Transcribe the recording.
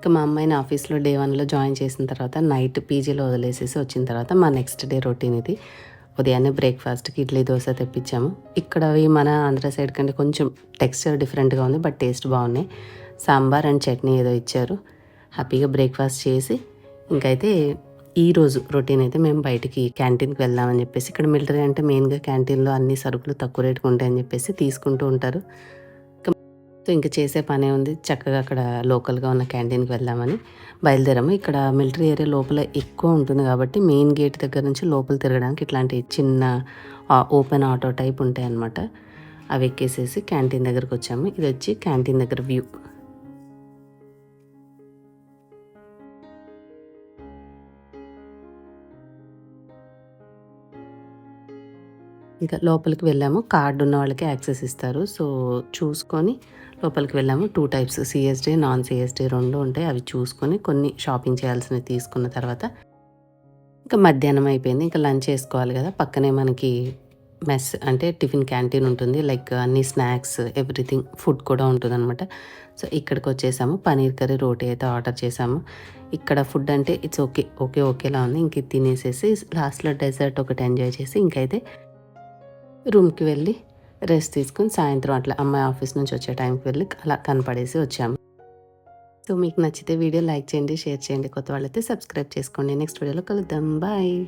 ఇక మా అమ్మాయిని ఆఫీస్లో డే వన్లో జాయిన్ చేసిన తర్వాత నైట్ పీజీలో వదిలేసేసి వచ్చిన తర్వాత మా నెక్స్ట్ డే రొటీన్ ఇది. ఉదయాన్నే బ్రేక్ఫాస్ట్కి ఇడ్లీ దోశ తెప్పించాము. ఇక్కడ అవి మన ఆంధ్ర సైడ్ కంటే కొంచెం టెక్స్చర్ డిఫరెంట్గా ఉంది బట్ టేస్ట్ బాగున్నాయి. సాంబార్ అండ్ చట్నీ ఏదో ఇచ్చారు. హ్యాపీగా బ్రేక్ఫాస్ట్ చేసి ఇంకైతే ఈరోజు రొటీన్ అయితే మేము బయటికి క్యాంటీన్కి వెళ్దామని చెప్పేసి ఇక్కడ మిలిటరీ అంటే మెయిన్గా క్యాంటీన్లో అన్ని సరుకులు తక్కువ రేటుకు ఉంటాయని చెప్పేసి తీసుకుంటూ ఉంటారు. సో ఇంక చేసే పనే ఉంది. చక్కగా అక్కడ లోకల్గా ఉన్న క్యాంటీన్కి వెళ్దామని బయలుదేరాము. ఇక్కడ మిలిటరీ ఏరియా లోపల ఎక్కువ ఉంటుంది కాబట్టి మెయిన్ గేట్ దగ్గర నుంచి లోపల తిరగడానికి ఇట్లాంటి చిన్న ఓపెన్ ఆటో టైప్ ఉంటాయి అన్నమాట. అవి ఎక్కేసేసి క్యాంటీన్ దగ్గరకు వచ్చాము. ఇది వచ్చి క్యాంటీన్ దగ్గర వ్యూ. ఇంకా లోపలికి వెళ్ళాము. కార్డు ఉన్న వాళ్ళకి యాక్సెస్ ఇస్తారు. సో చూసుకొని లోపలికి వెళ్ళాము. Two types CSD non CSD రెండు ఉంటాయి. అవి చూసుకొని కొన్ని షాపింగ్ చేయాల్సినవి తీసుకున్న తర్వాత ఇంకా మధ్యాహ్నం అయిపోయింది. ఇంకా లంచ్ చేసుకోవాలి కదా. పక్కనే మనకి మెస్ అంటే టిఫిన్ క్యాంటీన్ ఉంటుంది. లైక్ అన్ని స్నాక్స్ ఎవ్రీథింగ్ ఫుడ్ కూడా ఉంటుందన్నమాట. సో ఇక్కడికి వచ్చేసాము. పనీర్ కర్రీ రోటీ అయితే ఆర్డర్ చేసాము. ఇక్కడ ఫుడ్ అంటే ఇట్స్ ఓకే ఓకే ఓకేలా ఉంది. ఇంక తినేసేసి లాస్ట్లో డెజర్ట్ ఒకటి ఎంజాయ్ చేసి ఇంకైతే రూమ్కి వెళ్ళి రెస్ట్ తీసుకుని సాయంత్రం అట్లా అమ్మాయి ఆఫీస్ నుంచి వచ్చే టైంకి వెళ్ళి అలా కనపడేసి వచ్చాము. సో మీకు నచ్చితే వీడియో లైక్ చేయండి షేర్ చేయండి. కొత్త వాళ్ళైతే సబ్స్క్రైబ్ చేసుకోండి. నెక్స్ట్ వీడియోలో కలుద్దాం. బాయ్.